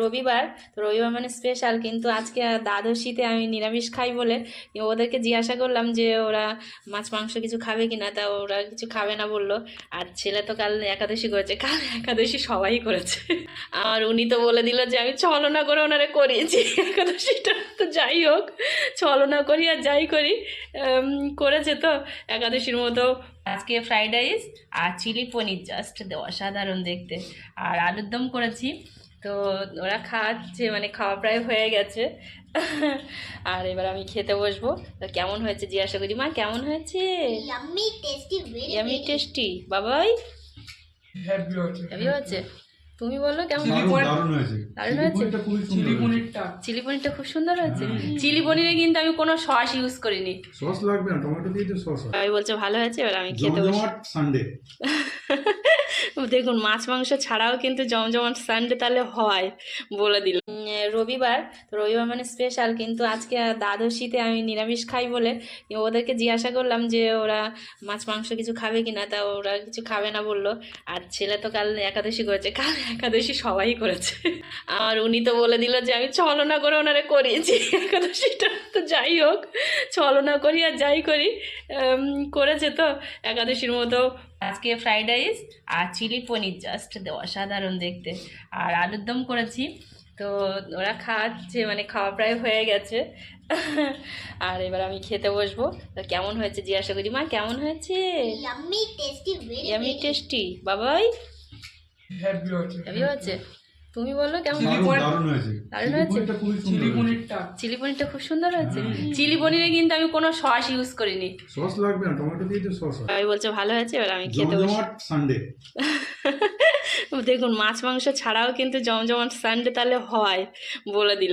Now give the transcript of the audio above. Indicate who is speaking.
Speaker 1: রবিবার। তো রবিবার মানে স্পেশাল কিন্তু আজকে দ্বাদশীতে আমি নিরামিষ খাই বলে ওদেরকে জিজ্ঞাসা করলাম যে ওরা মাছ, মাংস কিছু খাবে কিনা, তা ওরা কিছু খাবে না বলল। আর ছেলে তো কাল একাদশী করেছে, কাল একাদশী সবাই করেছে। আর উনি তো বলে দিল যে আমি ছলনা করে ওনারে করিয়েছি একাদশীটা তো যাই হোক ছলনা করি আর যাই করি। করেছে তো একাদশীর মতো। আজকে ফ্রাইড রাইস আর চিলি পনির জাস্ট অসাধারণ দেখতে। আর আলুর দম করেছি। তো ওরা খাচ্ছে মানে খাওয়া প্রায় হয়ে গেছে। আর এবার আমি খেতে বসবো। তো কেমন হয়েছে জিজ্ঞাসা করি মা কেমন হয়েছে?
Speaker 2: Yummy, tasty, very,
Speaker 1: yummy
Speaker 2: very
Speaker 1: tasty Babai?
Speaker 3: Happy হচ্ছে
Speaker 1: হয়েছে তুমি বলো কেমন
Speaker 3: চিলি পনির-
Speaker 4: দারুণ হয়েছে। চিলি পনিরটা খুবই
Speaker 3: চিলি
Speaker 4: সুন্দর হয়েছে।
Speaker 3: পনিরটা।
Speaker 1: চিলি পনিরটা খুব সুন্দর হয়েছে? চিলি পনিরে কিন্তু আমি কোনো সস ইউজ করিনি।
Speaker 4: সস লাগবে না টমেটো দিয়ে তো সস
Speaker 1: আমি বলছে ভালো হয়েছে এবার আমি খেতে বসি।
Speaker 4: সানডে।
Speaker 1: দেখুন মাছ মাংস ছাড়াও কিন্তু জমজমাট সানডে তাহলে হয় বলে দিল রবিবার তো রবিবার মানে স্পেশাল কিন্তু আজকে দ্বাদশীতে আমি নিরামিষ খাই বলে ওদেরকে জিজ্ঞাসা করলাম যে ওরা মাছ মাংস কিছু খাবে কিনা তা ওরা কিছু খাবে না বলল। আর ছেলে তো কাল একাদশী করেছে কাল একাদশী সবাই করেছে। আর উনি তো বলে দিল যে আমি ছলনা করে ওনারে করিয়েছি। একাদশীটা তো যাই হোক ছলনা করি আর যাই করি। করেছে তো। একাদশীর মতো আজকে ফ্রাইড রাইস আর চিলি পনির জাস্ট অসাধারণ দেখতে। আর আলুর দম করেছি। তো ওরা খাচ্ছে মানে খাওয়া প্রায় হয়ে গেছে। আর এবার আমি খেতে বসবো। তো কেমন হয়েছে জিজ্ঞাসা করি মা কেমন হয়েছে? টেস্টি বাবাই। হেভি হয়েছে তুমি বলো কেমন?
Speaker 3: চিলি
Speaker 4: দারুণ হয়েছে। চিলি পনিরটা
Speaker 3: চিলি পনিরটা।
Speaker 1: খুব সুন্দর হয়েছে। চিলি পনিরে কিন্তু আমি কোনো সস ইউজ করিনি।
Speaker 4: সস লাগবে না টমেটো দিয়ে তো সস
Speaker 1: আমি বলছে ভালো হয়েছে এবার আমি খেতে বসি।
Speaker 4: সানডে
Speaker 1: দেখুন মাছ মাংস ছাড়াও কিন্তু জমজমাট সানডে তাহলে হয় বলে দিল